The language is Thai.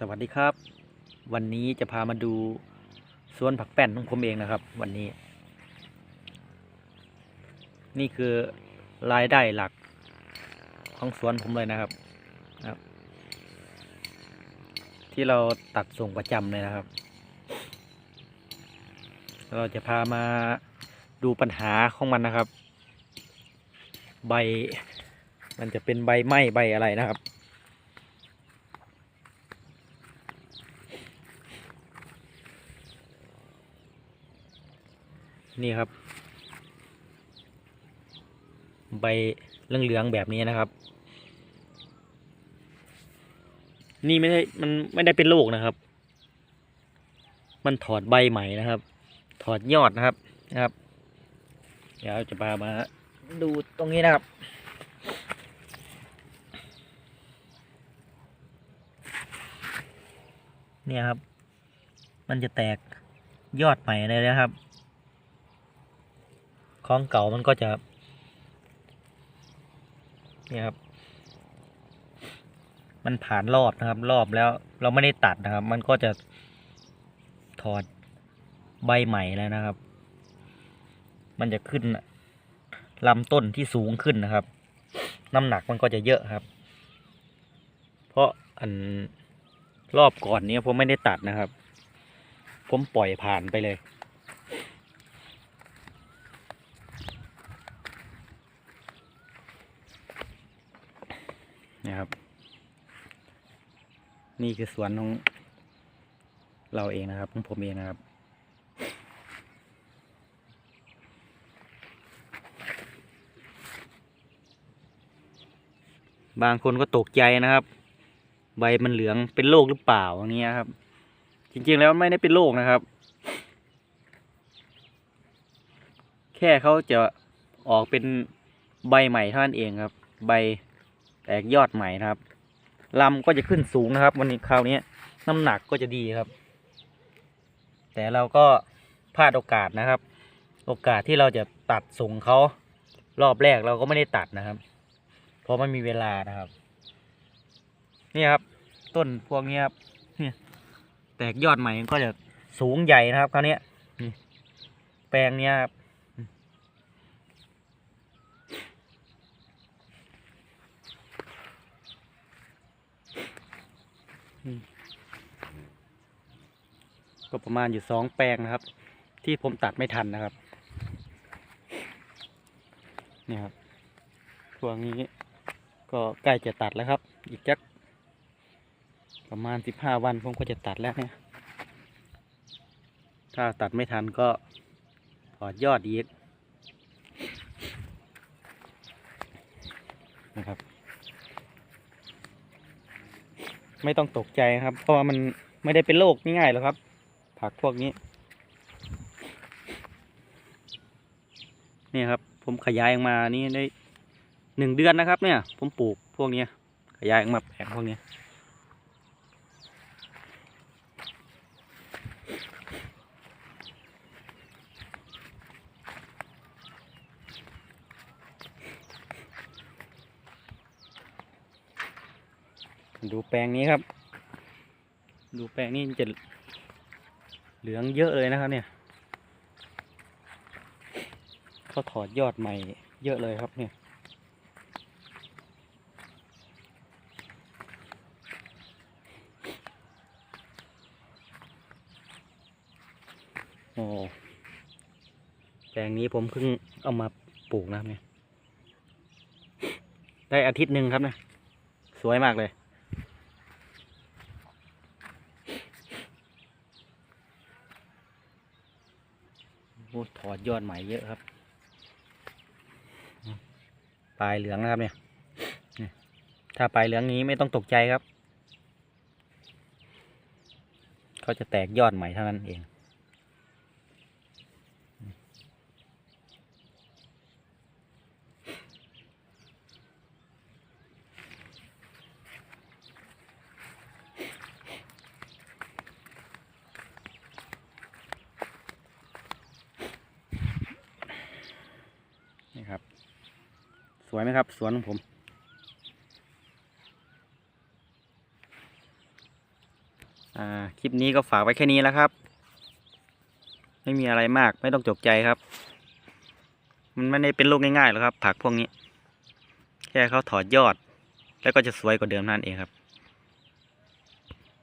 สวัสดีครับ วันนี้จะพามาดูสวนผักแป้นของผมเองนะครับ วันนี้ นี่คือรายได้หลักของสวนผมเลยนะครับครับ ที่เราตัดส่งประจำเลยนะครับ เราจะพามาดูปัญหาของมันนะครับ ใบ มันจะเป็นใบไหม้ใบอะไรนะครับ นี่ครับ ใบเหลืองๆแบบนี้นะครับ นี่ไม่ได้มันไม่ได้เป็นโรคนะครับ มันถอดใบใหม่นะครับ ถอดยอดนะครับนะครับ เดี๋ยวจะพามาดูตรงนี้นะครับเนี่ยครับ มันจะแตกยอดใหม่เลยนะครับ ของเก่ามันก็จะ เนี่ยครับ มันผ่านรอบนะครับ รอบแล้วเราไม่ได้ตัดนะครับ มันก็จะถอดใบใหม่แล้วนะครับ มันจะขึ้นลำต้นที่สูงขึ้นนะครับ น้ำหนักมันก็จะเยอะครับ เพราะอันรอบก่อนเนี้ยผมไม่ได้ตัดนะครับ ผมปล่อยผ่านไปเลย นะครับ นี่คือสวนของเราเองนะครับของผมเองนะครับ บางคนก็ตกใจนะครับ ใบมันเหลืองเป็นโรคหรือเปล่าอย่างเงี้ยครับ จริงๆแล้วไม่ได้เป็นโรคนะครับ แค่เขาจะออกเป็นใบใหม่เท่านั้นเองครับ ใบแตกยอดใหม่นะครับ ลำก็จะขึ้นสูงนะครับ วันนี้คราวนี้น้ำหนักก็จะดีครับ แต่เราก็พลาดโอกาสนะครับ โอกาสที่เราจะตัดส่งเขารอบแรกเราก็ไม่ได้ตัดนะครับ เพราะไม่มีเวลานะครับ นี่ครับ ต้นพวกนี้ครับนี่แตกยอดใหม่ก็จะสูงใหญ่นะครับ คราวนี้นี่แปลงเนี้ยครับ ก็ประมาณอยู่สองแปลงนะครับ ที่ผมตัดไม่ทันนะครับ นี่ครับช่วงนี้ ก็ใกล้จะตัดแล้วครับ อีกจักประมาณสิบห้าวันผมก็จะตัดแล้วเนี่ย ถ้าตัดไม่ทันก็ถอดยอดอีกนะครับ ไม่ต้องตกใจครับ เพราะว่ามันไม่ได้เป็นโรคง่ายๆหรอกครับ ผักพวกนี้ นี่ครับ ผมขยายออกมานี่ได้หนึ่งเดือนนะครับ เนี่ย ผมปลูกพวกนี้ขยายออกมาแผงพวกนี้ ดูแปลงนี้ครับ ดูแปลงนี้จะเหลืองเยอะเลยนะครับ เนี่ยเขาถอดยอดใหม่เยอะเลยครับเนี่ยโอ้แปลงนี้ผมเพิ่งเอามาปลูกนะครับเนี่ย ได้อาทิตย์หนึ่งครับนะ สวยมากเลย โอ้ ถอดยอดใหม่เยอะครับ ปลายเหลืองนะครับเนี่ย ถ้าปลายเหลืองนี้ไม่ต้องตกใจครับ เขาจะแตกยอดใหม่เท่านั้นเอง นี่ครับ ส วยไหมครับ สวนของผม อ่า คลิปนี้ก็ฝากไว้แค่นี้แล้วครับ ไม่มีอะไรมากไม่ต้องจกใจครับ มันไม่ได้เป็นลูกง่ายๆหรอกครับ ผักพวกนี้ แค่เขาถอดยอด แล้วก็จะสวยกว่าเดิมนั่นเองครับ